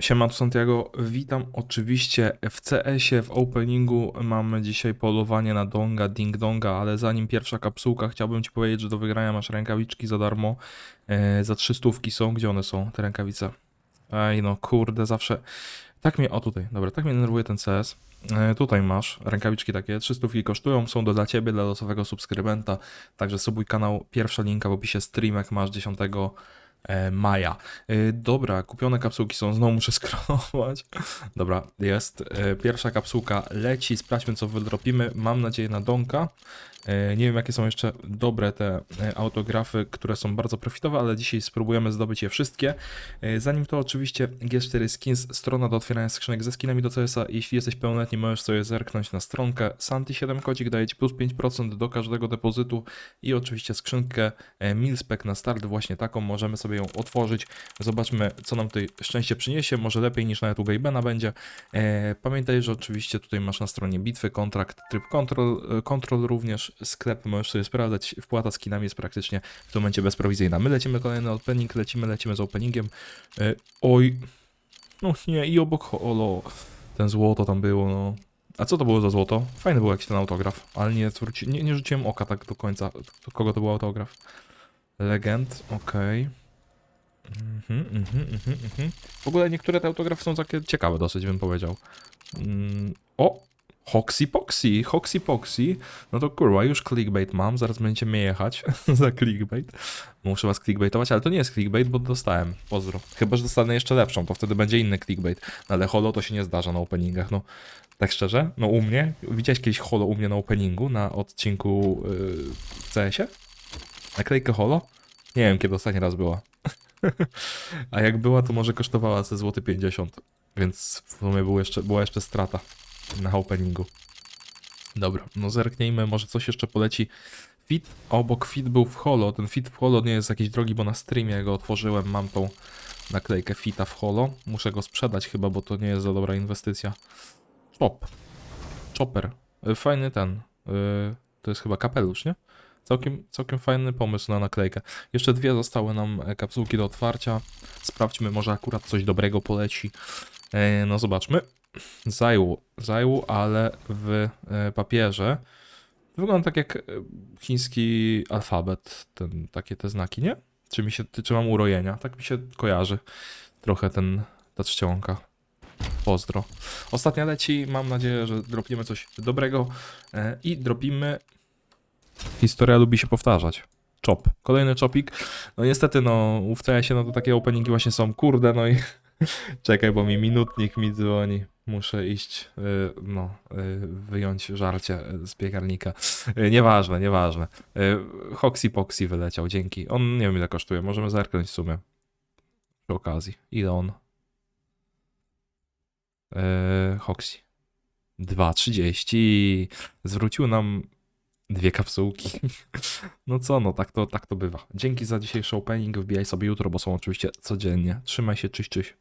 Siema, tu Santiago. Witam oczywiście w CS-ie, w openingu mamy dzisiaj polowanie na Donga, Ding Donga, ale zanim pierwsza kapsułka, chciałbym Ci powiedzieć, że do wygrania masz rękawiczki za darmo. E, za 300 są. Gdzie one są, te rękawice? Ej, no kurde, zawsze... Tak mnie, o tutaj, dobra, tak mnie denerwuje ten CS. E, tutaj masz rękawiczki takie, 300 kosztują, są do dla Ciebie, dla losowego subskrybenta, także subuj kanał, pierwsza linka w opisie streamek masz 10 e, maja. E, Dobra, kupione kapsułki są, znowu muszę scrollować. Dobra, jest. E, Pierwsza kapsułka leci, sprawdźmy co wydropimy. Mam nadzieję na Donka. E, Nie wiem jakie są jeszcze dobre te e, autografy, które są bardzo profitowe, ale dzisiaj spróbujemy zdobyć je wszystkie. E, Zanim to oczywiście G4 Skins, strona do otwierania skrzynek ze skinami do CS-a. Jeśli jesteś pełnoletni, możesz sobie zerknąć na stronkę. Santi7 kodzik daje Ci plus 5% do każdego depozytu i oczywiście skrzynkę e, Milspec na start, właśnie taką możemy sobie ją otworzyć. Zobaczmy, co nam tutaj szczęście przyniesie. Może lepiej niż nawet u Gabena będzie. E, pamiętaj, że oczywiście tutaj masz na stronie bitwy kontrakt, tryb kontrol, e, kontrol również, sklep możesz sobie sprawdzać. Wpłata skinami jest praktycznie w tym momencie bezprowizyjna. My lecimy kolejny opening, lecimy, lecimy z openingiem. E, oj, no nie, i obok holo. Ten złoto tam było, no. A co to było za złoto? Fajny był jakiś ten autograf, ale nie, nie, nie rzuciłem oka tak do końca, do kogo to był autograf. Legend, okej. Mhm, mhm, mhm, mhm. W ogóle niektóre te autografy są takie ciekawe dosyć, bym powiedział. Mm, o! Hoxy Poxy. No to kurwa, już clickbait mam, zaraz będziecie mnie jechać za clickbait. Muszę was clickbaitować, ale to nie jest clickbait, bo dostałem. Pozdro. Chyba, że dostanę jeszcze lepszą, to wtedy będzie inny clickbait. No ale holo to się nie zdarza na openingach, no. Tak szczerze, no u mnie, widziałeś kiedyś holo u mnie na openingu, na odcinku yy, w CS-ie? Naklejkę holo? Nie wiem, kiedy ostatni raz była. A jak była, to może kosztowała ze złoty 50. Więc w sumie był jeszcze, była jeszcze strata na openingu. Dobra, no zerknijmy, może coś jeszcze poleci. Fit, obok fit był w holo. Ten fit w holo nie jest jakiś drogi, bo na streamie go otworzyłem. Mam tą naklejkę fita w holo. Muszę go sprzedać chyba, bo to nie jest za dobra inwestycja. Chop. Chopper. Y, Fajny ten. y, To jest chyba kapelusz, nie? Całkiem, całkiem fajny pomysł na naklejkę. Jeszcze dwie zostały nam e, kapsułki do otwarcia. Sprawdźmy, może akurat coś dobrego poleci. E, No zobaczmy. Zajłu, zajłu, ale w e, papierze. Wygląda tak jak chiński alfabet, ten, takie te znaki, nie? Czy mi się, czy mam urojenia? Tak mi się kojarzy trochę ten, ta czcionka. Pozdro. Ostatnia leci, mam nadzieję, że dropniemy coś dobrego i dropimy Historia lubi się powtarzać. Chop. Kolejny chopik. No niestety, no, w CS-ie no to takie openingi właśnie są, kurde, no i czekaj, bo mi minutnik mi dzwoni. Muszę iść, y, no, y, wyjąć żarcie z piekarnika. Y, Nieważne, nieważne. Hoxy Poxy wyleciał, dzięki. On nie wiem ile kosztuje, możemy zerknąć w sumie. Przy okazji. Ile on? Hoxy. 2,30. Zwrócił nam dwie kapsułki. No co, no tak to, tak to bywa. Dzięki za dzisiejszy opening. Wbijaj sobie jutro, bo są oczywiście codziennie. Trzymaj się, czyś, czyś.